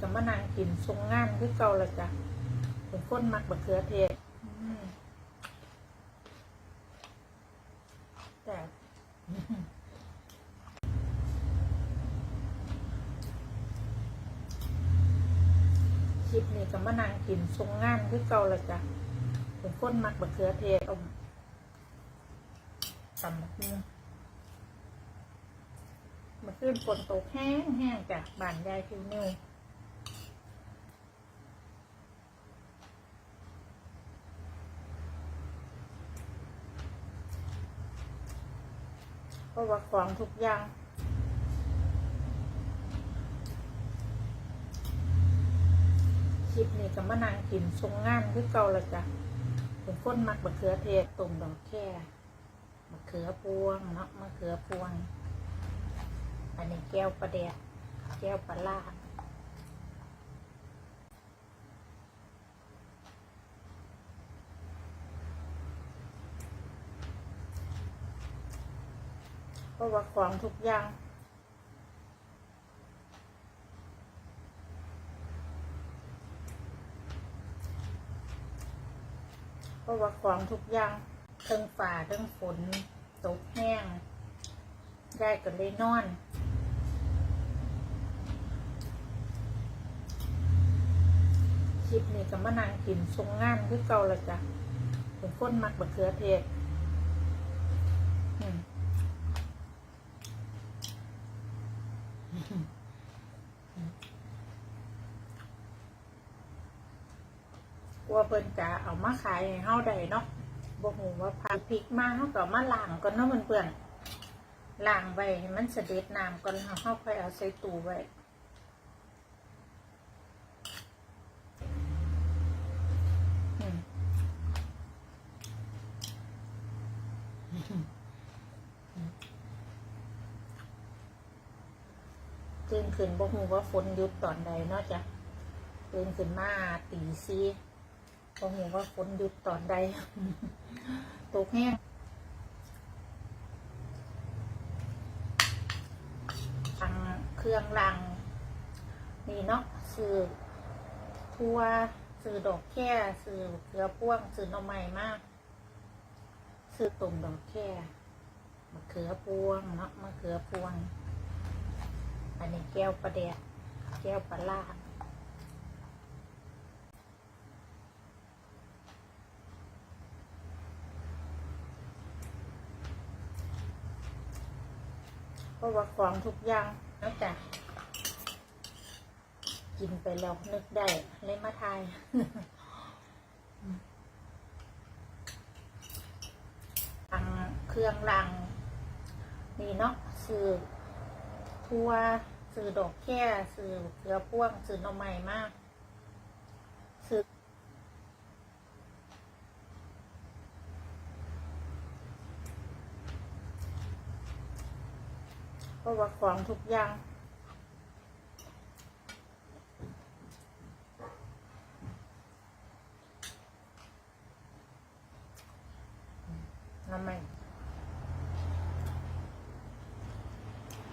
ก็มานั่งกินทรงงานคือเก่าละจ้ะเป็นคนมักบะเขือเทศแต่คลิปนี้ก็มานั่งกินทรงงานคือเก่าละจ้ะเป็นคนมักบะเขือเทศต้มตำบักหุ่งมาขึ้นฝนตกแห้งแห้งจ้ะบานยายคิวนิว ราะว่าของทุกอย่างคลิปนี้ก็มานางกินทรงงานคือเก่าละจ้ะเป็นคนมักมะเขือเทศต้มดอกแค่มะเขือพวงเนาะมะเขือพวง อันนี้แก้วปลาแดกแก้วปลาล่า เพราะว่าของทุกอย่างเพราะว่าของทุกอย่างเครื่องฝ่าเครื่องฝนตกแห้ง ได้ก็เลยนอนคลิปนี้ก็มานั่งกินทรงงานคือเก่าละจ้ะเป็นคนมักบะเขือเทศ อืมกลัวเพิ่นจะเอามาขายให้เฮาได้เนาะบ่ฮู้ว่าพาพริกมาเฮาก็มาล้างก่อนเนาะเพื่อนๆล้างไว้ให้มันเสด็จน้ำก่อนเฮาค่อยเอาใส่ตู้ไว้อืมตื่นขึ้นบ่ฮู้ว่าฝนหยุดตอนใดเนาะจ้ะตื่นขึ้นมาตี สี่บ่ฮู้ว่าฝนหยุดตอนใด ตกแห้งทางเครื่องรัง นี่เนาะซื้อทั่วซื้อดอกแค่ซื้อเกลือพ่วงซื้อหน่อไม้มากซื้อตุ่มดอกแค่มะเขือพวงเนาะมะเขือพวง อันนี้แก้วปลาแดกแก้วปลาล่า เพราะว่าของทุกอย่างนอกจากกินไปแล้วนึกได้เลยมาทายทางเครื่องรังนี่เนาะซื้อทั่วซื้อดอกแค่ซื้อเกลือพ่วงซื้อหน่อไม้มากซื้อเพ ราะว่าของทุกอย่างน้ำมัน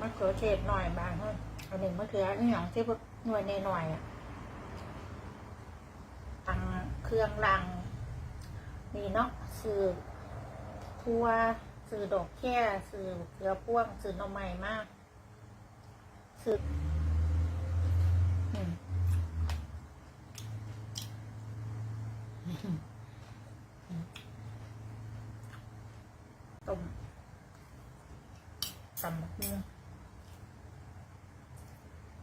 มะเขือเทศหน่อยบางเฮ้ยอันหนึ่งมะเขือนี่อย่างที่พวกหน่วยในหน่อยอะทางเครื่องรังนี่เนาะซื้อทั่ว ซื้อดอกแค่ซื้อเกลือพ่วงซื้อหน่อไม้มากซื้อต้มตำบักหุ่ง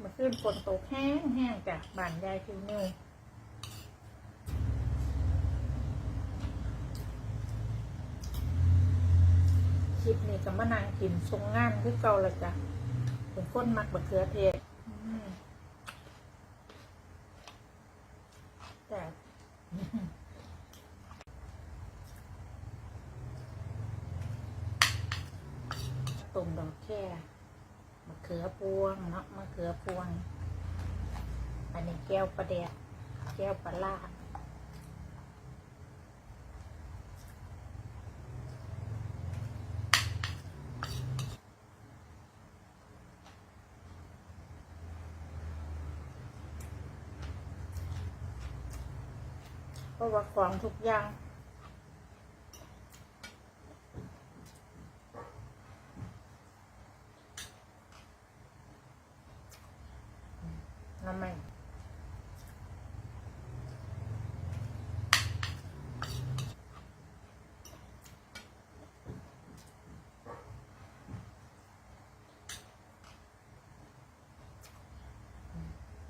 มาขึ้นฝนตกแห้งแห้งจากบ้านยายคิวนิว คลิปนี้ก็มานั่งกินทรงงานคือเก่าละจ้ะเป็นคนมักบะเขือเทศแต่ตุ่มดอกแค่มะเขือพวงเนาะมะเขือพวง อันนี้แก้วปลาแดกแก้วปลาล่า เพราะว่าของทุกอย่าง น้ำมัน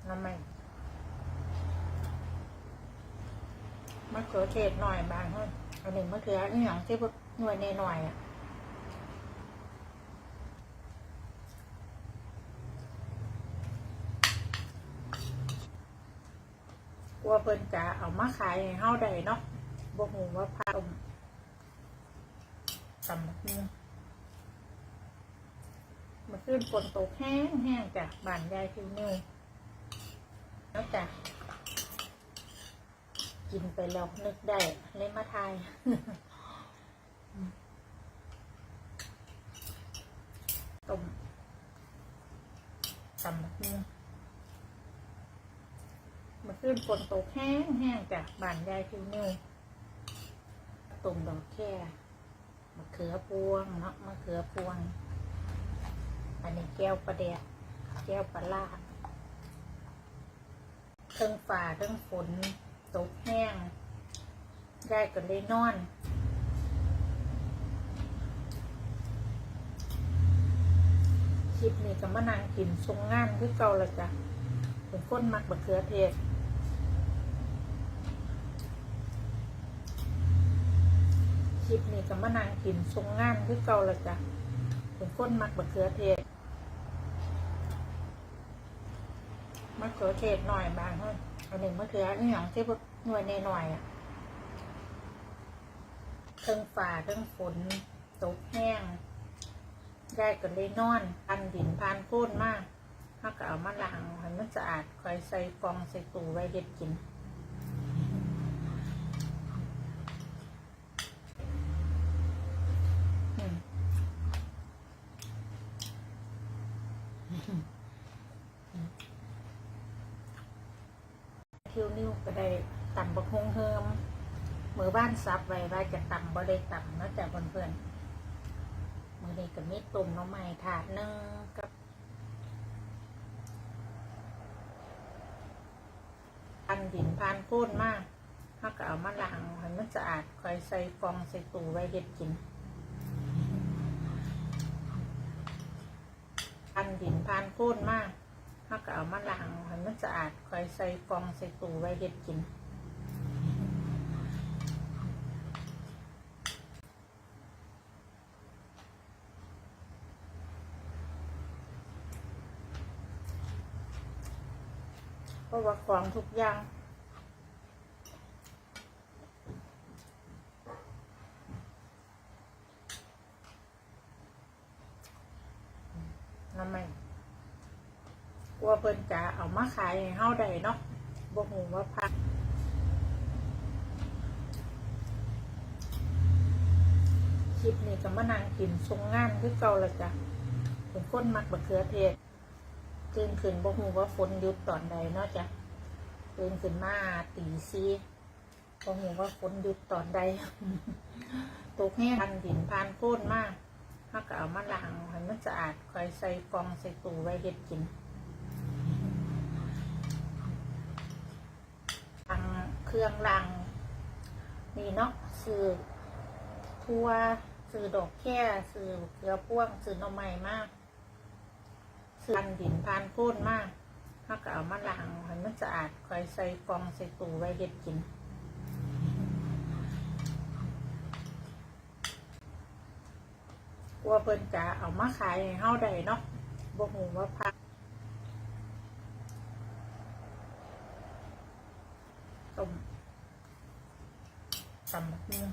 น้ำมันมะเขือเทศหน่อยบางเท่าอันนี้มะเขือนี่อย่างที่พวกหน่วยในหน่อยอะกลัวเพิ่นจะเอามาขายให้เฮาได้เนาะบ่ฮู้ว่าพาต้มตำบักหุ่งมาขึ้นฝนตกแห้งแห้งจ้ะบ้านยายคิวนิวแล้วจ้ะ กินไปแล้วนึกได้เลยมาทายต้มตำบักหุ่งมาขึ้นฝนตกแห้งแห้งจากบ้านยายคิวนิวตุ่มดอกแค่มะเขือพวงเนาะมะเขือพวง อันนี้แก้วประเดะแก้วปลาลาเครื่องฝ่าเครื่องฝน ตกแห้งยายก็เลยนอนคลิปนี้ก็มานั่งกินทรงงานคือเก่าละจ้ะเป็นคนมักบะเขือเทศคลิปนี้ก็มานั่งกินทรงงานคือเก่าละจ้ะเป็นคนมักบะเขือเทศมะเขือเทศหน่อยบางเท่า อันนี้มะเขือนี่อย่างที่พวกหน่วยในหน่อยอะเครื่องฝ่าเครื่องฝนตกแห้งได้ก็เลยนอนพันดินพันโค่นมากถ้าก็เอามาล้างให้มันสะอาดคอยใส่กล่องใส่ตู้ไว้เฮ็ดกิน นิ้วก็ได้ต่ำบักฮงเฮิมมือบ้านซับไว้ว่าจะต่ำบ่ได้ต่ำนาะแต่เพื่อนๆมือนี้ก็มีตุ่มน้องใหม่ถาดนึงกับพันดินพันโค่นมากถ้าก็เอามาล้างให้มันสะอาดคอยใส่กล่องใส่ตู้ไว้เฮ็ดกินพันดินพันโค่นมาก เขาก็เอามาล้างให้มันสะอาดคอยใส่กล่องใส่ตู้ไว้เฮ็ดกินเพราะว่าของทุกอย่าง น้ำมัน กลัวเพิ่นจะเอามาขายให้เฮาได้เนาะบ่ฮู้ว่าพักคลิปนี้ก็มานั่งกินทรงงานคือเก่าละจ้ะเป็นคนมักบะเขือเทศตื่นขึ้นบ่ฮู้ว่าฝนหยุดตอนใดเนาะจ้ะตื่นขึ้นมาตีสี่บ่ฮู้ว่าฝนหยุดตอนใดตกแห้งพันดินพันโค่นมากถ้าก็เอามาล้างให้มันสะอาดคอยใส่กล่องใส่ตู้ไว้เฮ็ดกินทาง เครื่องรัง นี่เนาะซื้อทั่วซื้อดอกแค่ซื้อเกลือพ่วงซื้อน่อไม้มากพันดินพันโค่นมากถ้าก็เอามาล้างให้มันสะอาดคอยใส่กองใส่ตู้ไว้เฮ็ดกินกลัวเพิ่นจะเอามาขายให้เฮาได้เนาะบ่ฮู้ว่าพักต้ม ตำบักหุ่ง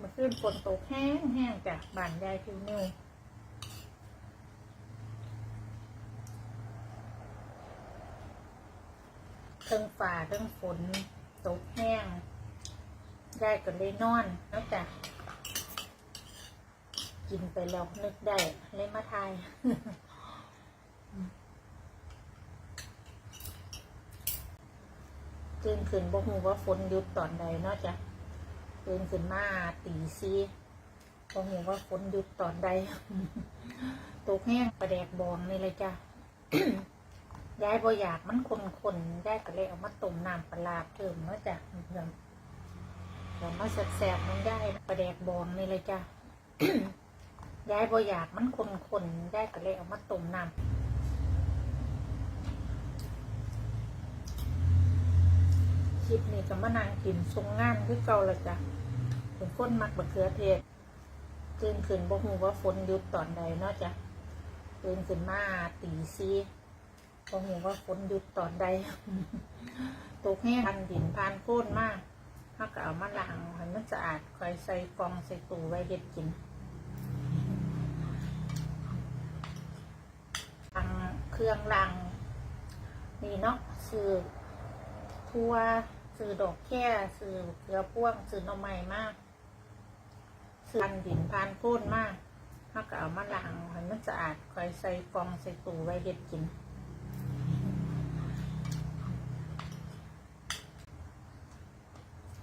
มาขึ้นฝนตกแห้งแห้งจากบ้านยายคิวนิวเครื่องฝ่าเครื่องฝนตกแห้งได้ก็เลยนอนแล้วจ้ะกินไปแล้วนึกได้เลยมาทาย ตื่นขึ้นบ่ฮู้ว่าฝนหยุดตอนใดเนาะจ้ะตื่นขึ้นมาตีสี่บ่ฮู้ว่าฝนหยุดตอนใดตกแห้งประแดกบองนี่เลยจ้ะยายบ่อยากมันคนๆยายก็เลยเอามาต้มน้ำปลาเพิ่มเนาะจ้ะเพิ่มเดี๋ยวมาแสบๆมันยายประแดกบองนี่เลยจ้ะยายบ่อยากมันคนๆยายก็เลยเอามาต้มน้ำ คลิปนี้ก็มานั่งกินทรงงานคือเก่าละจ้ะเป็นคนมักบะเขือเทศตื่นขึ้นบ่ฮู้ว่าฝนหยุดตอนใดเนาะจ้ะตื่นขึ้นมาตีสี่บ่ฮู้ว่าฝนหยุดตอนใดตกแห้งพันดินพานโค่นมากถ้าก็เอามาล้างให้มันสะอาดคอยใส่กองใส่ตู้ไว้เฮ็ดกินทางเครื่องรังนี่เนาะซื้อทั่ว ซื้อดอกแค่ซื้อเกลือพ่วงซื้อหน่อไม้มากซื้อพันดินพานโคนมากถ้าก็เอามาล้างให้มันสะอาดคอยใส่กล่องใส่ตู้ไว้เด็ดกิน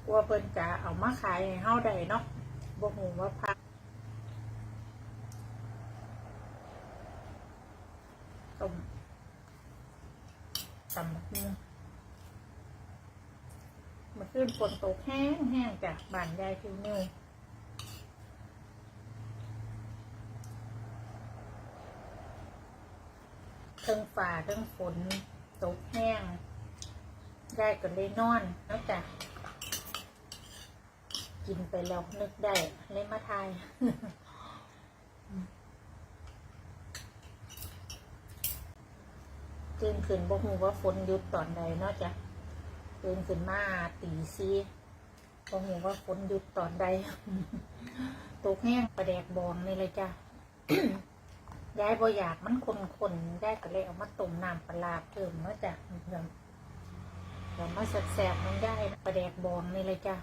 กลัวเพิ่นจะเอามาขายให้เฮาได้เนาะบ่ฮู้ว่าพักต้มตำบักหุ่งเมาขึ้น ฝนตกแห้งแห้งจากบ้านยายคิวนิวเทิงฝ่าเทิงฝนตกแห้งยายก็เลยนอนแล้วจ้ะกินไปแล้วนึกได้เลยมาทายตื่นขึ้นบ่ฮู้ว่าฝนหยุดตอนใดเนาะจ้ะ ตื่นขึ้นมาตีสี่บ่ฮู้ว่าฝนหยุดตอนใด ตกแห้งประแดกบองนี่เลยจ้ะยายบ่อยากมันคนๆยายก็เลยเอามาต้มน้ำปลาเพิ่มเนาะจ้ะเพิ่มเดี๋ยวมาแสบๆมันยายประแดกบองนี่เลยจ้ะ